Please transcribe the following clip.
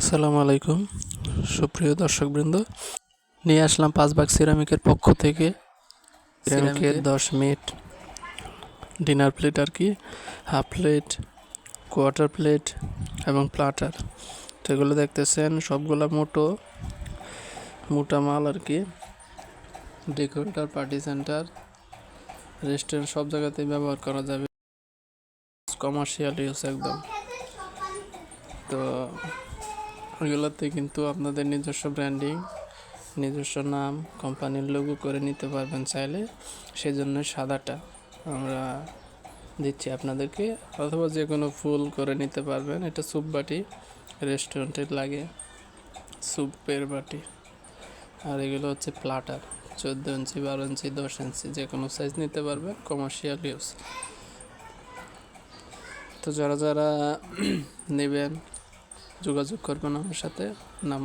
আসসালামু আলাইকুম। সুপ্রিয় দর্শকবৃন্দ নিয়ে আসলাম পাঁচ বাগ সিরামিকের পক্ষ থেকে সিরামিকের দশ মিনিট ডিনার প্লেট আর কি হাফ প্লেট কোয়ার্টার প্লেট এবং প্লাটার। সেগুলো দেখতেছেন সবগুলো মোটো মোটা মাল আর কি। ডেকোরেটর পার্টি সেন্টার রেস্টুরেন্ট সব জায়গাতেই ব্যবহার করা যাবে। কমার্শিয়াল ইউজ একদম। তো ওইগুলোতে কিন্তু আপনাদের নিজস্ব ব্র্যান্ডিং নিজস্ব নাম কোম্পানির লোগো করে নিতে পারবেন চাইলে। সেই জন্য সাদাটা আমরা দিচ্ছি আপনাদেরকে। অথবা যে কোনো ফুল করে নিতে পারবেন। এটা স্যুপ বাটি রেস্টুরেন্টে লাগে স্যুপের বাটি। আর এগুলো হচ্ছে প্লাটার চোদ্দ ইঞ্চি, বারো ইঞ্চি, দশ ইঞ্চি যে কোনো সাইজ নিতে পারবেন কমার্শিয়াল ইউজ তো যারা যারা নেবেন যোগাযোগ করবেন আমার সাথে। নাম